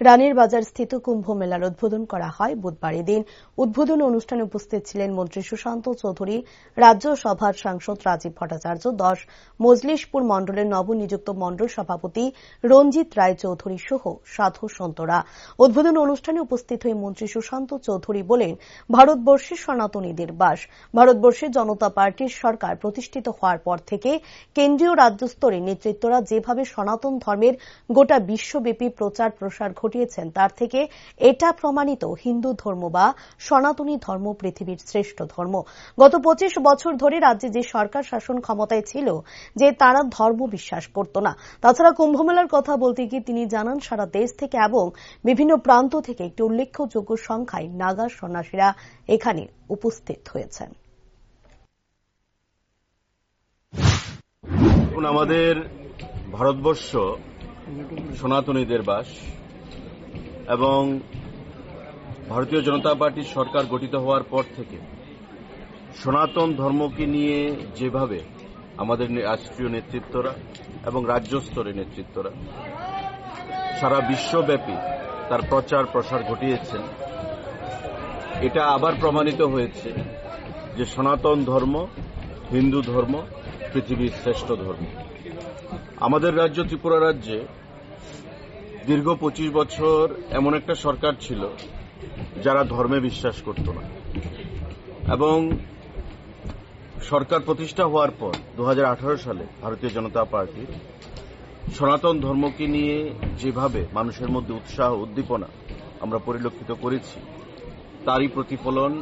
রানীর বাজার স্থিত কুম্ভ মেলার উদ্বোধন করা হয় বুধবার এদিন। উদ্বোধন অনুষ্ঠানে উপস্থিত ছিলেন মন্ত্রী সুশান্ত চৌধুরী রাজ্যসভার সাংসদ রাজীব ভট্টাচার্য, দশ মজলিশপুর মণ্ডলের নবনিযুক্ত মণ্ডল সভাপতি রঞ্জিত রায় চৌধুরী সহ সাধু সন্তরা। উদ্বোধন অনুষ্ঠানে উপস্থিত হয়ে মন্ত্রী সুশান্ত চৌধুরী বলেন, ভারতবর্ষে সনাতনীদের বাস। ভারতবর্ষে জনতা পার্টির সরকার প্রতিষ্ঠিত হওয়ার পর থেকে কেন্দ্রীয় রাজ্য স্তরে নেতৃত্বরা যেভাবে সনাতন ধর্মের গোটা বিশ্বব্যাপী প্রচার প্রসার ঘটিয়েছেন, তার থেকে এটা প্রমাণিত হিন্দু ধর্ম বা সনাতনী ধর্ম পৃথিবীর শ্রেষ্ঠ ধর্ম। গত পঁচিশ বছর ধরে রাজ্যে যে সরকার শাসন ক্ষমতায় ছিল, যে তারা ধর্ম বিশ্বাস করত না। তাছাড়া কুম্ভমেলার কথা বলতে গিয়ে তিনি জানান, সারা দেশ থেকে এবং বিভিন্ন প্রান্ত থেকে একটি উল্লেখযোগ্য সংখ্যায় নাগা সন্ন্যাসীরা এখানে উপস্থিত হয়েছেন। আমাদের ভারতবর্ষ সনাতনীদের বাস। এবং ভারতীয় জনতা পার্টির সরকার গঠিত হওয়ার পর থেকে সনাতন ধর্মকে নিয়ে যেভাবে আমাদের রাষ্ট্রীয় নেতৃত্বরা এবং রাজ্য স্তরের নেতৃত্বরা সারা বিশ্বব্যাপী তার প্রচার প্রসার ঘটিয়েছেন, এটা আবার প্রমাণিত হয়েছে যে সনাতন ধর্ম, হিন্দু ধর্ম পৃথিবীর শ্রেষ্ঠ ধর্ম। আমাদের রাজ্য ত্রিপুরা রাজ্যে দীর্ঘ পঁচিশ বছর এমন একটা সরকার ছিল যারা ধর্মে বিশ্বাস করত না। এবং সরকার প্রতিষ্ঠা হওয়ার পর দু হাজার আঠারো সালে ভারতীয় জনতা পার্টি সনাতন ধর্মকে নিয়ে যেভাবে মানুষের মধ্যে উৎসাহ, উদ্দীপনা আমরা পরিলক্ষিত করেছি, তারই প্রতিফলন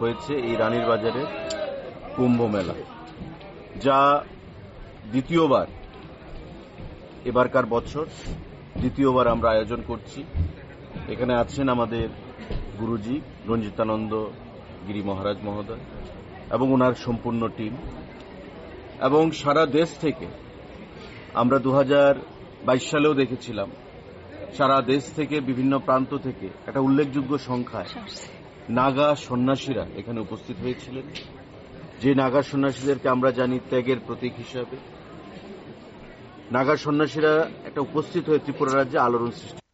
হয়েছে এই রানীর বাজারে কুম্ভ মেলা, যা দ্বিতীয়বার এবারকার বছর দ্বিতীয়বার আমরা আয়োজন করছি। এখানে আছেন আমাদের গুরুজি রঞ্জিতানন্দ গিরি মহারাজ মহোদয় এবং ওনার সম্পূর্ণ টিম। এবং সারা দেশ থেকে আমরা দু সালেও দেখেছিলাম, সারা দেশ থেকে বিভিন্ন প্রান্ত থেকে একটা উল্লেখযোগ্য সংখ্যায় নাগা সন্ন্যাসীরা এখানে উপস্থিত হয়েছিলেন। যে নাগা সন্ন্যাসীদেরকে আমরা জানি ত্যাগের প্রতীক হিসাবে। নাগা সন্ন্যাসীরা একটা উপস্থিত হয়ে ত্রিপুরা রাজ্যে আলোড়ন সৃষ্টি